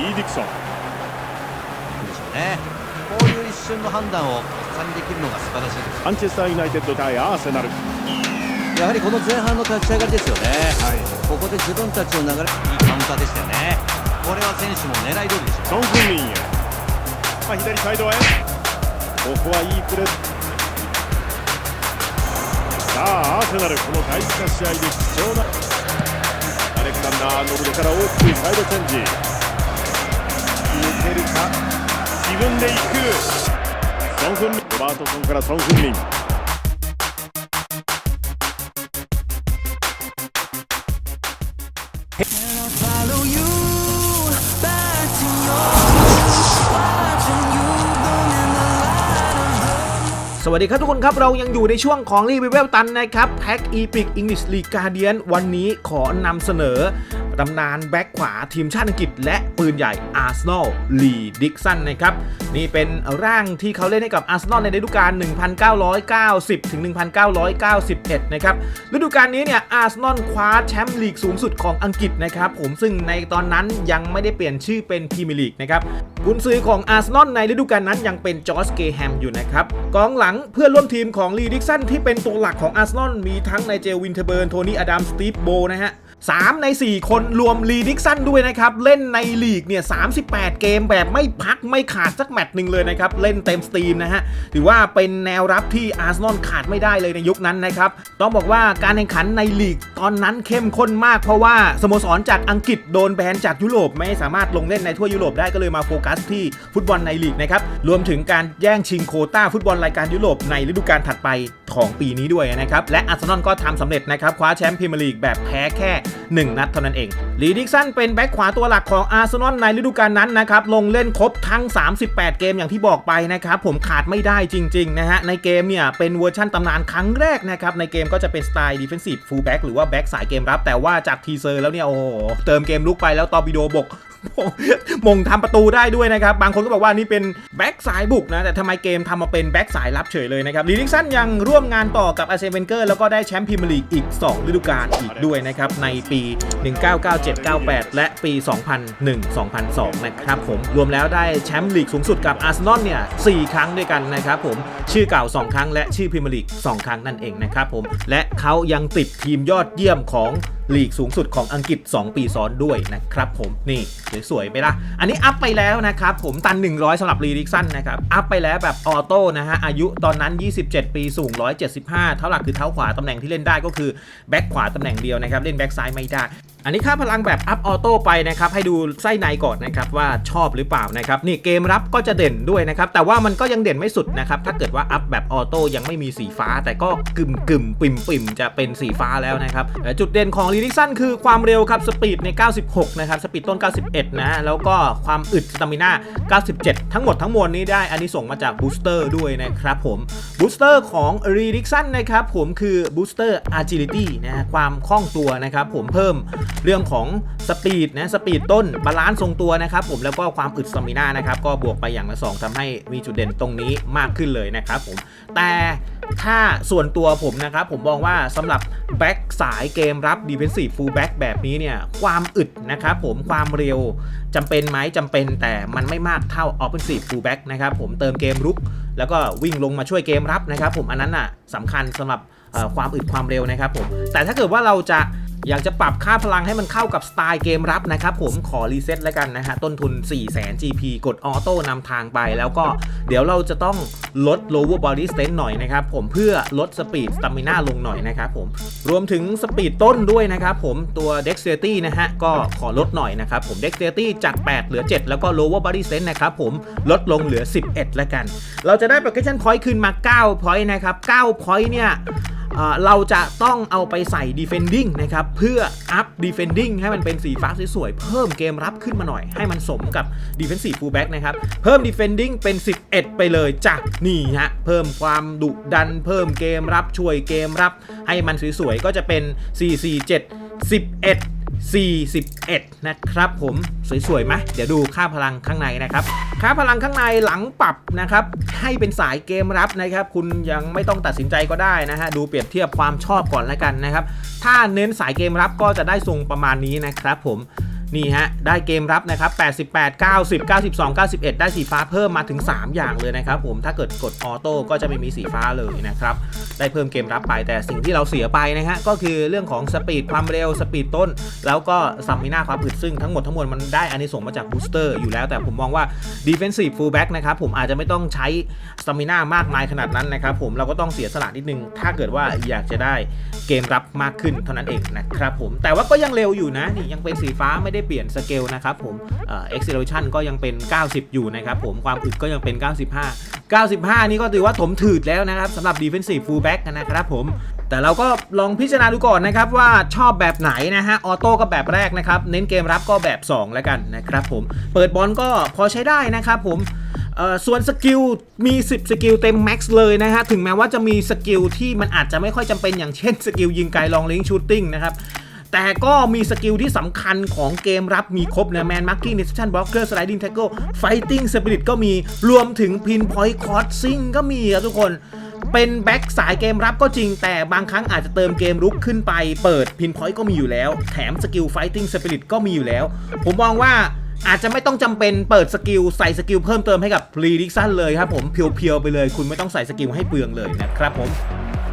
リー・ディクソンでしょうね。こういう一瞬の判断を加にできるのが素晴らしいですマンチェスター・ユナイテッド対アーセナルやはりこの前半の立ち上がりですよね。はい。ここで自分たちの流れいいカウンターでしたよね。これは選手も狙い通りでしょう。ソン・フンミンへ、まあ、左サイドへ。ここはいいプレーさあアーセナルこの大事な試合で貴重な。アレクサンダー・ノブルから大きくサイドチェンジ抜けるか自分で行くソン・フンミンロバートソンからソン・フンミン follow you back to your watching you burn in the light of สวัสดีครับทุกคนครับ เรายังอยู่ในช่วงของรีวิวตันนะครับแพ็กอีพิกอิงลิชลีกการเดียนวันนี้ขอนำเสนอ ตำนานแบ็คขวาทีมชาติอังกฤษ และปืนใหญ่อาร์เซนอลลีดิกสันนะครับ นี่เป็นร่างที่เขาเล่นให้กับอาร์เซนอลในฤดูกาล 1990 ถึง 1991 นะครับ ฤดูกาลนี้เนี่ยอาร์เซนอลคว้าแชมป์ลีกสูงสุดของอังกฤษนะครับผมซึ่งในตอนนั้นยังไม่ได้เปลี่ยนชื่อเป็นพรีเมียร์ลีกนะครับกุนซือของอาร์เซนอลในฤดูกาลนั้นยังเป็นจอร์จเกแฮมอยู่นะครับกองหลังเพื่อนร่วมทีมของลีดิกสันที่เป็นตัวหลักของอาร์เซนอลมีทั้งในเจลวินเทเบิร์นโทนี่อดัมสตีฟโบนะฮะ 3 ใน 4 คนรวมลีดิกสันด้วยนะครับ เล่นในลีกเนี่ย38 เกมแบบไม่พักไม่ขาดสักแมตช์หนึ่งเลยนะครับ เล่นเต็มสตรีมนะฮะ ถือว่าเป็นแนวรับที่อาร์เซนอลขาดไม่ได้เลยในยุคนั้นนะครับ ต้องบอกว่าการแข่งขันในลีกตอนนั้นเข้มข้นมากเพราะว่าสโมสรจากอังกฤษโดนแบนจากยุโรปไม่สามารถลงเล่นในทั่วยุโรปได้ก็เลยมาโฟกัสที่ฟุตบอลในลีกนะครับรวมถึงการแย่งชิงโคต้าฟุตบอลรายการยุโรปในฤดูกาลถัดไปของปีนี้ด้วยนะครับและอาร์เซนอลก็ทำสำเร็จนะครับคว้าแชมป์พรีเมียร์ลีกแบบแพ้แค่1 นัดเท่านั้นเอง ลีดิกสันเป็นแบ็คขวาตัวหลักของอาร์เซนอลในฤดูกาลนั้นนะครับ ลงเล่นครบทั้ง 38 เกมอย่างที่บอกไปนะครับ ผมขาดไม่ได้จริง ๆ นะฮะ ในเกมเนี่ย เป็นเวอร์ชั่นตำนานครั้งแรกนะครับ ในเกมก็จะเป็นสไตล์ดิเฟนซีฟฟูลแบ็กหรือว่าแบ็กสายเกมรับ แต่ว่าจากทีเซอร์แล้วเนี่ยโอ้โหเติมเกมลุกไปแล้วตอบิโดบก มงทำประตูได้ด้วยนะครับ บางคนก็บอกว่านี่เป็นแบ็กสายบุกนะ แต่ทำไมเกมทำมาเป็นแบ็กสายรับเฉยเลยนะครับลีดิกสันยังร่วมงานต่อกับอาร์เซนเวนเกอร์แล้วก็ได้แชมป์พรีเมียร์ลีกอีก 2 ฤดูกาลอีกด้วยนะครับ ในปี 1997-98 และปี 2001-2002 นะครับผมรวมแล้วได้แชมป์ลีกสูงสุดกับอาร์เซนอลเนี่ย4ครั้งด้วยกันนะครับผมชื่อเก่า 2 ครั้ง และชื่อพรีเมียร์ลีก2ครั้งนั่นเองนะครับผมและเขายังติดทีมยอดเยี่ยมของลีกสูงสุดของอังกฤษ 2 ปีซ้อนด้วยนะครับผมนี่สวยๆไปละอันนี้อัพไปแล้วนะครับ ผมตัน 100สำหรับรีดิกซันนะครับ อัพไปแล้วแบบออโต้นะฮะ อายุตอนนั้น 27 ปีสูง 175 เท่าหลักคือเท้าขวาตำแหน่งที่เล่นได้ก็คือแบ็คขวาตำแหน่งเดียวนะครับ เล่นแบ็คซ้ายไม่ได้อันนี้ค่าพลังแบบอัพออโต้ไปนะครับให้ดูไส้ในก่อนนะครับว่าชอบหรือเปล่านะครับนี่เกมรับก็จะเด่นด้วยนะครับแต่ว่ามันก็ยังเด่นไม่สุดนะครับถ้าเกิดว่าอัพแบบออโต้ยังไม่มีสีฟ้า แต่ก็กึ่มกึ่มปิ่มปิ่มจะเป็นสีฟ้าแล้วนะครับจุดเด่นของลีดิกสันคือความเร็วครับสปีดใน 96 นะครับสปีดต้น 91 นะแล้วก็ความอึดสตามิน่า 97 ทั้งหมดทั้งมวลนี้ได้อันนี้ส่งมาจากบูสเตอร์ด้วยนะครับผมบูสเตอร์ของรีดิกสันนะครับผมคือบูสเตอร์อาจิลิตี้นะฮะความคล่องตัวนะครับผมเพิ่มเรื่องของสปีดนะสปีดต้นบาลานซ์ทรงตัวนะครับผมแล้วก็ความอึดสตามิน่านะครับก็บวกไปอย่างละ 2ทำให้มีจุดเด่นตรงนี้มากขึ้นเลยนะครับผมแต่ถ้าส่วนตัวผมนะครับ ผมมองว่าสำหรับแบ็กสายเกมรับ Defensive Full Back แบบนี้เนี่ย ความอึดนะครับผมความเร็วจำเป็นไหมจำเป็นแต่มันไม่มากเท่า Offensive Full Back นะครับผมเติมเกมรุก แล้วก็วิ่งลงมาช่วยเกมรับนะครับผมอันนั้นน่ะสำคัญสำหรับความอึดความเร็วนะครับผมแต่ถ้าเกิดว่าเราจะ อยากจะปรับค่าพลังให้มันเข้ากับสไตล์เกมรับนะครับผมขอรีเซ็ตแล้วกันนะฮะ ต้นทุน 4 0 0 0 0 0 GP กดออโต้นำทางไป แล้วก็เดี๋ยวเราจะต้องลด lower body strength หน่อยนะครับผมเพื่อลดสปีด stamina ลงหน่อยนะครับผมรวมถึงสปีดต้นด้วยนะครับผมตัว dexterity นะฮะ ก็ขอลดหน่อยนะครับผม dexterity จาก 8 เหลือ 7 แล้วก็ lower body strength นะครับผมลดลงเหลือ 11 แล้วกัน เราจะได้ progression point คืนมา 9 point นะครับ 9 point เนี่ย เราจะต้องเอาไปใส่ defending นะครับ เพื่อ up defending ให้มันเป็นสีฟ้าสวยๆ เพิ่มเกมรับขึ้นมาหน่อย ให้มันสมกับ defensive fullback นะครับ เพิ่ม defending เป็น 11 ไปเลยจ้ะนี่ฮะ เพิ่มความดุดัน เพิ่มเกมรับช่วยเกมรับ ให้มันสวยๆ ก็จะเป็น 447 11 41 นะครับผมสวยๆไหมเดี๋ยวดูค่าพลังข้างในนะครับ ค่าพลังข้างในหลังปรับนะครับ ให้เป็นสายเกมรับนะครับ คุณยังไม่ต้องตัดสินใจก็ได้นะฮะ ดูเปรียบเทียบความชอบก่อนแล้วกันนะครับ ถ้าเน้นสายเกมรับก็จะได้ทรงประมาณนี้นะครับผม นี่ฮะ ได้เกมรับนะครับ 88 90 92 91 ได้สีฟ้าเพิ่มมาถึง 3 อย่างเลยนะครับผม ถ้าเกิดกดออโต้ก็จะไม่มีสีฟ้าเลยนะครับ ได้เพิ่มเกมรับไป แต่สิ่งที่เราเสียไปนะฮะ ก็คือเรื่องของสปีดความเร็ว สปีดต้น แล้วก็ซัมมิน่าความอึดซึ่งทั้งหมดทั้งมวลมันได้อานิสงส์มาจากบูสเตอร์อยู่แล้ว แต่ผมมองว่า Defensive Fullback นะครับผมอาจจะไม่ต้องใช้สตามิน่ามากมายขนาดนั้นนะครับผม เราก็ต้องเสียสละนิดนึง ถ้าเกิดว่าอยากจะได้เกมรับมากขึ้นเท่านั้นเองนะครับผม แต่ว่าก็ยังเร็วอยู่นะ นี่ยังเป็นสีฟ้าไม่ได้เปลี่ยนสเกลนะครับผมเอ่อ acceleration ก็ยังเป็น 90 อยู่นะครับผมความอึดก็ยังเป็น 95 95 นี่ก็ถือว่าถมถืดแล้วนะครับสำหรับ defensive fullback นะครับผมแต่เราก็ลองพิจารณาดูก่อนนะครับว่าชอบแบบไหนนะฮะออโต้ก็แบบแรกนะครับ เน้นเกมรับก็แบบ 2 แล้วกันนะครับผมเปิดบอลก็พอใช้ได้นะครับผมส่วนสกิลมี 10 สกิลเต็มแม็กซ์เลยนะฮะถึงแม้ว่าจะมีสกิลที่มันอาจจะไม่ค่อยจำเป็นอย่างเช่นสกิลยิงไกลลองลิงชูตติ้งนะครับ แต่ก็มีสกิลที่สำคัญของเกมรับมีครบนะแมนมาร์กิ้งดิสชั่นบล็อกเกอร์สไลดิ้งแท็กเกิลไฟติ้งสปิริตก็มีรวมถึงพินพอยต์คอร์สซิงก็มีครับทุกคนเป็นแบ็กสายเกมรับก็จริง แต่บางครั้งอาจจะเติมเกมรุกขึ้นไปเปิดพินพอยต์ก็มีอยู่แล้ว แถมสกิลไฟติ้งสปิริตก็มีอยู่แล้ว ผมมองว่าอาจจะไม่ต้องจำเป็นเปิดสกิลใส่สกิลเพิ่มเติมให้กับพรีดิกซันเลยครับผมเพียวๆไปเลย คุณไม่ต้องใส่สกิลให้เปลืองเลยนะครับผม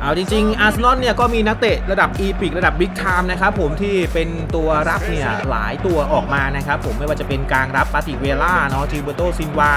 เอาจริงๆอาร์เซนอลเนี่ยก็มีนักเตะระดับอีพิกระดับบิ๊กไทม์นะครับผมที่เป็นตัวรับเนี่ยหลายตัวออกมานะครับผมไม่ว่าจะเป็นกลางรับปาติเวล่าเนาะจิเบโตซินวา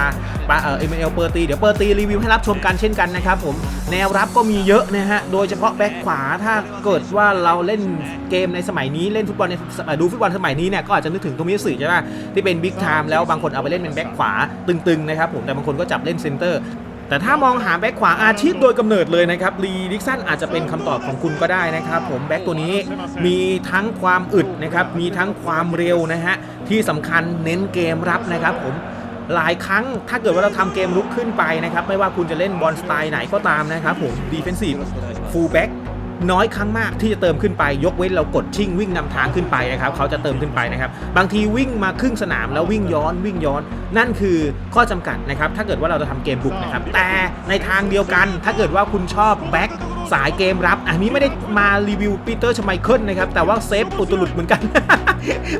ปาเอเอเมเอลเปอร์ตีเดี๋ยวเปอร์ตีรีวิวให้รับชมกันเช่นกันนะครับผมแนวรับก็มีเยอะนะฮะโดยเฉพาะแบ็คขวาถ้าเกิดว่าเราเล่นเกมในสมัยนี้เล่นฟุตบอลในดูฟุตบอลสมัยนี้เนี่ยก็อาจจะนึกถึงโทมิสึใช่ไหมที่เป็นบิ๊กไทม์แล้วบางคนเอาไปเล่นเป็นแบ็คขวาตึงๆนะครับผมแต่บางคนก็จับเล่นเซนเตอร์ แต่ถ้ามองหาแบ็คขวาอาชีพโดยกำเนิดเลยนะครับลีดิกสันอาจจะเป็นคำตอบของคุณก็ได้นะครับผมแบ็คตัวนี้มีทั้งความอึดนะครับมีทั้งความเร็วนะฮะที่สำคัญเน้นเกมรับนะครับผมหลายครั้งถ้าเกิดว่าเราทำเกมลุกขึ้นไปนะครับไม่ว่าคุณจะเล่นบอลสไตล์ไหนก็ตามนะครับผมดีเฟนซีฟฟูลแบ็ก น้อยครั้งมากที่จะเติมขึ้นไป ยกเว้นเรากดชิ่งวิ่งนำทางขึ้นไปนะครับเขาจะเติมขึ้นไปนะครับ บางทีวิ่งมาครึ่งสนามแล้ววิ่งย้อนวิ่งย้อน นั่นคือข้อจำกัดนะครับ ถ้าเกิดว่าเราจะทำเกมบุกนะครับ แต่ในทางเดียวกัน ถ้าเกิดว่าคุณชอบแบ็คสายเกมรับ อันนี้ไม่ได้มารีวิวปีเตอร์ชไมเคิลนะครับ แต่ว่าเซฟอุตลุดเหมือนกัน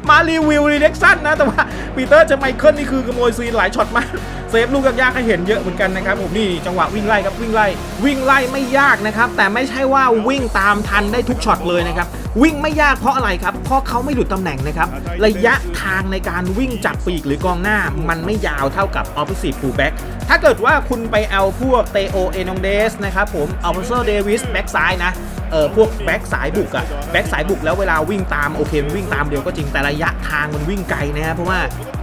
มารีวิวรีเล็กซันนะ แต่ว่าปีเตอร์ชไมเคิลนี่คือขโมยซีนหลายช็อตมาก เซฟลูกยากๆให้เห็นเยอะเหมือนกันนะครับผมนี่จังหวะวิ่งไล่ครับวิ่งไล่วิ่งไล่ไม่ยากนะครับแต่ไม่ใช่ว่าวิ่งตามทันได้ทุกช็อตเลยนะครับวิ่งไม่ยากเพราะอะไรครับเพราะเขาไม่หลุดตำแหน่งนะครับระยะทางในการวิ่งจากปีกหรือกองหน้า มันไม่ยาวเท่ากับ opposite fullback ถ้าเกิดว่าคุณไปเอาพวกเตโอเอนองเดสนะครับผมอัลเฟอร์เดวิสแบ็กซ้ายนะเออพวกแบ็กสายบุกอะแบ็กสายบุกแล้วเวลาวิ่งตามโอเควิ่งตามเดียวก็จริงแต่ระยะทางมันวิ่งไกลนะครับเพราะว่า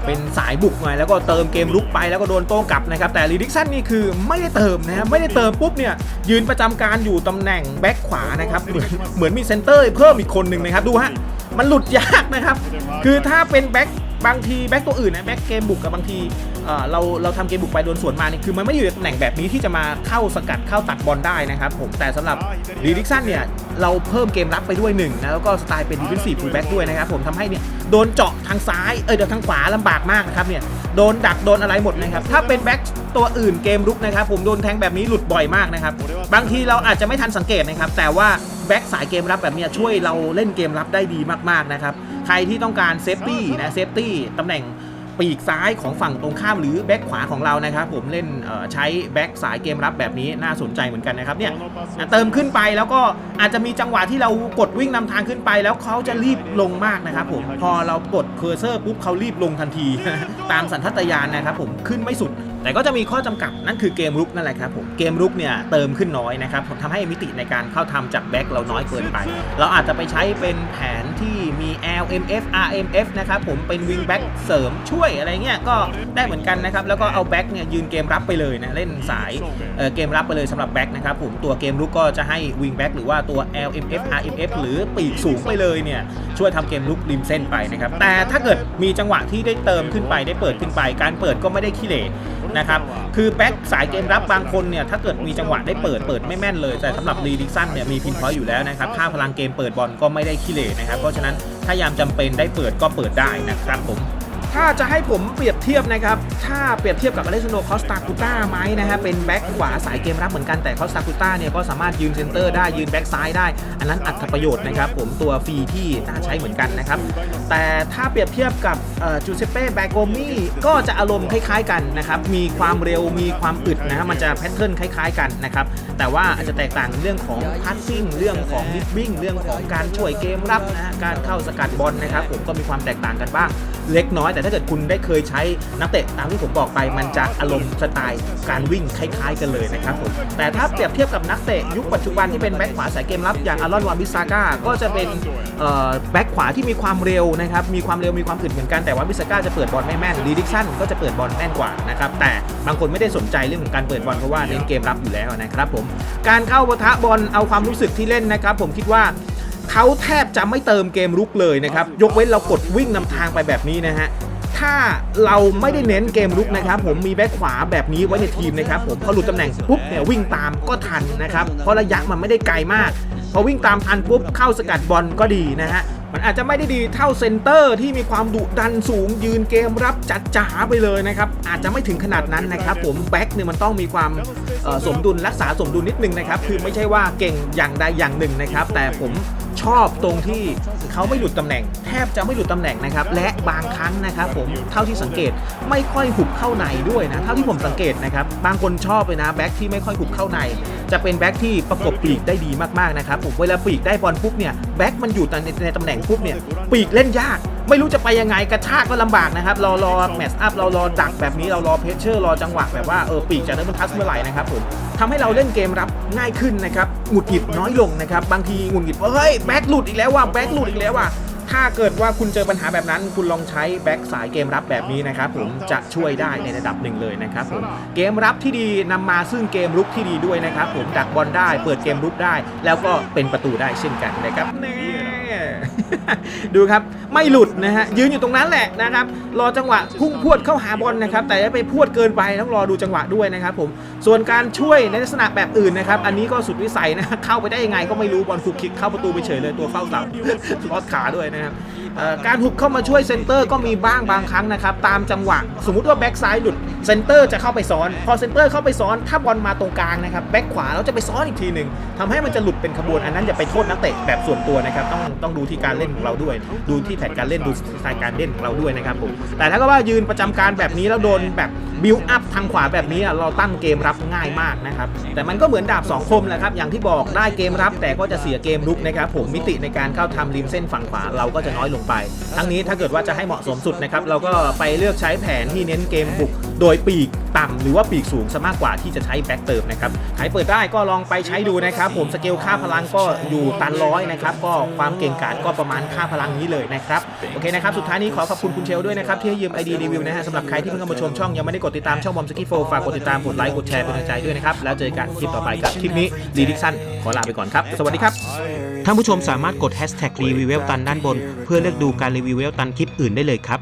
เป็นสายบุกไงแล้วก็เติมเกมลุกไปแล้วก็โดนโต้กลับนะครับแต่ลีดิกสันนี่คือไม่ได้เติมนะไม่ได้เติมปุ๊บเนี่ยยืนประจำการอยู่ตำแหน่งแบ็กขวานะครับเหมือนเหมือนมีเซนเตอร์เพิ่มอีกคนหนึ่งนะครับดูฮะมันหลุดยากนะครับ คือถ้าเป็นแบ็กบางทีแบ็กตัวอื่นนะแบ็กเกมบุกกับบางที เอ่อเราเราทำเกมบุกไปโดนสวนมานี่คือมันไม่อยู่ในตำแหน่งแบบนี้ที่จะมาเข้าสกัดเข้าตัดบอลได้นะครับผมแต่สำหรับลีดิกสันเนี่ยเราเพิ่มเกมรับไปด้วยหนึ่งนะแล้วก็สไตล์เป็นดิฟ e นซีฟูลแบ็กด้วยนะครับผมทำให้เนี่ยโดนเจาะทางซ้ายเออเดี๋ยวทางขวาลำบากมากนะครับเนี่ยโดนดักโดนอะไรหมดนะครับถ้าเป็นแบ็กตัวอื่นเกมรุกนะครับผมโดนแทงแบบนี้หลุดบ่อยมากนะครับบางทีเราอาจจะไม่ทันสังเกตนะครับแต่ว่าแบ็กสายเกมรับแบบเนี้ยช่วยเราเล่นเกมรับได้ดีมากๆนะครับใครที่ต้องการเซฟตี้นะเซฟตี้ตำแหน่ง ปีกซ้ายของฝั่งตรงข้ามหรือแบ็กขวาของเรานะครับผมเล่นใช้แบ็กสายเกมรับแบบนี้น่าสนใจเหมือนกันนะครับเนี่ยเติมขึ้นไปแล้วก็อาจจะมีจังหวะที่เรากดวิ่งนำทางขึ้นไป แล้วเขาจะรีบลงมากนะครับผมพอเรากดเคอร์เซอร์ปุ๊บเขารีบลงทันที ตามสัญชาตญาณนะครับผมขึ้นไม่สุด แต่ก็จะมีข้อจำกัดนั่นคือเกมรุกนั่นแหละครับผมเกมรุกเนี่ยเติมขึ้นน้อยนะครับผมทำให้มิติในการเข้าทำจากแบ็กเราน้อยเกินไป เราอาจจะไปใช้เป็นแผนที่มี LMF RMF นะครับผมเป็นวิงแบ็กเสริมช่วยอะไรเงี้ยก็ได้เหมือนกันนะครับแล้วก็เอาแบ็กเนี่ยยืนเกมรับไปเลยนะเล่นสายเเกมรับไปเลยสำหรับแบ็กนะครับผมตัวเกมรุกก็จะให้วิงแบ็กหรือว่าตัว LMF RMF หรือปีกสูงไปเลยเนี่ยช่วยทำเกมลุกริมเส้นไปนะครับแต่ถ้าเกิดมีจังหวะที่ได้เติมขึ้นไปได้เปิดขึ้นไป การเปิดก็ไม่ได้ขี้เหร่นะครับคือแบ็กสายเกมรับบางคนเนี่ยถ้าเกิดมีจังหวะได้เปิดเปิดไม่แม่นเลย แต่สำหรับรีดิกสันเนี่ยมีพินพอยอยู่แล้วนะครับค่าพลังเกมเปิดบอลก็ไม่ได้ขี้เหร่นะครับเพราะฉะนั้นถ้ายามจำเป็นได้เปิดก็เปิดได้นะครับผม ถ้าจะให้ผมเปรียบเทียบนะครับ ถ้าเปรียบเทียบกับอเลสโนคอสตาคูต้าไหมนะฮะ เป็นแบ็คขวาสายเกมรับเหมือนกันแต่คอสตาคูต้าเนี่ยก็สามารถยืนเซนเตอร์ได้ยืนแบ็คซ้ายได้ อันนั้นอัตประโยชน์นะครับผมตัวฟรีที่น่าใช้เหมือนกันนะครับ แต่ถ้าเปรียบเทียบกับจูเซเป้แบโกมี่ก็จะอารมณ์คล้ายๆกันนะครับ มีความเร็วมีความอึดนะฮะมันจะแพทเทิร์นคล้ายๆกันนะครับ แต่ว่าอาจจะแตกต่างเรื่องของพัสซิ่งเรื่องของดิฟวิ่งเรื่องของการช่วยเกมรับนะฮะการเข้าสกัดบอลนะครับผมก็มีความแตกต่างกันบ้างเล็กน้อยแต่ถ้าเกิดคุณได้เคยใช้นักเตะตามที่ผมบอกไป มันจะอารมณ์สไตล์การวิ่งคล้าย ๆ กันเลยนะครับผมแต่ถ้าเปรียบเทียบกับนักเตะยุคปัจจุบันที่เป็นแบ็คขวาสายเกมรับอย่างอารอนวานบิซาก้าก็จะเป็นแบ็คขวาที่มีความเร็วนะครับมีความเร็วมีความอึดเหมือนกันแต่ว่าบิซาก้าจะเปิดบอลไม่แม่นลีดิกชันก็จะเปิดบอลแม่นกว่านะครับแต่บางคนไม่ได้สนใจเรื่องของการเปิดบอลเพราะว่าเน้นเกมรับอยู่แล้วนะครับผมการเข้าปะทะบอลเอาความรู้สึกที่เล่นนะครับ ผมคิดว่าเขาแทบจะไม่เติมเกมรุกเลยนะครับ ยกเว้นเรากดวิ่งนำทางไปแบบนี้นะฮะ ถ้าเราไม่ได้เน้นเกมรุกนะครับผมมีแบ็คขวาแบบนี้ไว้ในทีมนะครับผมพอหลุดตำแหน่งปุ๊บเนี่ยวิ่งตามก็ทันนะครับเพราะระยะมันไม่ได้ไกลมากพอวิ่งตามทันปุ๊บเข้าสกัดบอลก็ดีนะฮะมันอาจจะไม่ได้ดีเท่าเซนเตอร์ที่มีความดุดันสูงยืนเกมรับจัดจ๋าไปเลยนะครับอาจจะไม่ถึงขนาดนั้นนะครับผมแบ็คเนี่ยมันต้องมีความสมดุลรักษาสมดุลนิดนึงนะครับคือไม่ใช่ว่าเก่งอย่างใดอย่างหนึ่งนะครับแต่ผม ชอบตรงที่เขาไม่หลุดตำแหน่ง แทบจะไม่หลุดตำแหน่งนะครับ และบางครั้งนะครับผมเท่าที่สังเกตไม่ค่อยหุบเข้าในด้วยนะ เท่าที่ผมสังเกตนะครับ บางคนชอบเลยนะแบ็กที่ไม่ค่อยหุบเข้าใน จะเป็นแบ็กที่ประกบปีกได้ดีมากๆนะครับผมเวลาปีกได้บอลปุ๊บเนี่ยแบ็กมันอยู่ในในตำแหน่งปุ๊บเนี่ยปีกเล่นยาก ไม่รู้จะไปยังไงกระชากก็ลำบากนะครับเรารอแมตช์อัพเรารอดักแบบนี้เรารอเพชเชอร์รอจังหวะแบบว่าเออปีกจะเริ่มทัสเมื่อไหร่นะครับผมทำให้เราเล่นเกมรับง่ายขึ้นนะครับหงุดหงิดน้อยลงนะครับบางทีหงุดหงิดเฮ้ยแบ็คหลุดอีกแล้วว่ะแบ็คหลุดอีกแล้วว่ะถ้าเกิดว่าคุณเจอปัญหาแบบนั้น คุณลองใช้แบ็คสายเกมรับแบบนี้นะครับผมจะช่วยได้ในระดับหนึ่งเลยนะครับผมเกมรับที่ดีนำมาซึ่งเกมรุกที่ดีด้วยนะครับผมดักบอลได้เปิดเกมรุกได้ แล้วก็เป็นประตูได้เช่นกันนะครับแน่ ดูครับไม่หลุดนะฮะยืนอยู่ตรงนั้นแหละนะครับ รอจังหวะพุ่งพรวดเข้าหาบอลนะครับ แต่อย่าไปพรวดเกินไปต้องรอดูจังหวะด้วยนะครับผมส่วนการช่วยในลักษณะแบบอื่นนะครับอันนี้ก็สุดวิสัยนะเข้าไปได้ยังไงก็ไม่รู้บอลฟุกคิกเข้าประตูไปเฉยเลยตัวเฝ้าเสาลอดขาด้วยนะครับเอ่อ การหุบเข้ามาช่วยเซนเตอร์ก็มีบ้างบางครั้งนะครับ ตามจังหวะ สมมุติว่าแบ็กซ้ายหลุดเซนเตอร์จะเข้าไปซ้อน พอเซนเตอร์เข้าไปซ้อน ถ้าบอลมาตรงกลางนะครับแบ็กขวาแล้วจะไปซ้อนอีกทีหนึ่งทำให้มันจะหลุดเป็นขบวนอันนั้นอย่าไปโทษนักเตะแบบส่วนตัวนะครับต้องต้องดูที่การเล่นของเราด้วย ดูที่แผนการเล่นดูสไตล์การเล่นของเราด้วยนะครับผมแต่ถ้าก็ว่ายืนประจำการแบบนี้แล้วโดนแบบบิวอัพทางขวาแบบนี้เราตั้งเกมรับง่ายมากนะครับแต่มันก็เหมือนดาบสองคมแหละครับอย่างที่บอกได้เกมรับแต่ก็จะเสียเกมรุกนะครับผมมิติในการเข้าทำริมเส้นฝั่งขวาเราก็จะน้อยลงไป ทั้งนี้ถ้าเกิดว่าจะให้เหมาะสมสุดนะครับเราก็ไปเลือกใช้แผนที่เน้นเกมบุก โดยปีกต่ำหรือว่าปีกสูงซะมากกว่าที่จะใช้แบ็กเติมนะครับใครเปิดได้ก็ลองไปใช้ดูนะครับผมสเกลค่าพลังก็อยู่ตันร้อยนะครับก็ความเก่งกาจก็ประมาณค่าพลังนี้เลยนะครับโอเคนะครับสุดท้ายนี้ขอขอบคุณคุณเชลด้วยนะครับที่ให้ยืมไอดีรีวิวนะฮะสำหรับใครที่เพิ่งเข้ามาชมช่องยังไม่ได้กดติดตามช่องบอมสกี้โฟฝากกดติดตามกดไลค์กดแชร์เป็นกำลังใจด้วยนะครับแล้วเจอกันคลิปต่อไปกับคลิปนี้รีดิชั่นขอลาไปก่อนครับ สวัสดีครับท่านผู้ชมสามารถกด hashtag รีวิวเวลตันด้านบน เพื่อเลือกดูการรีวิวเวลตันคลิปอื่นได้เลยครับ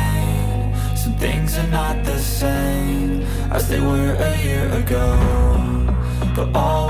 Things are not the same as they were a year ago. But all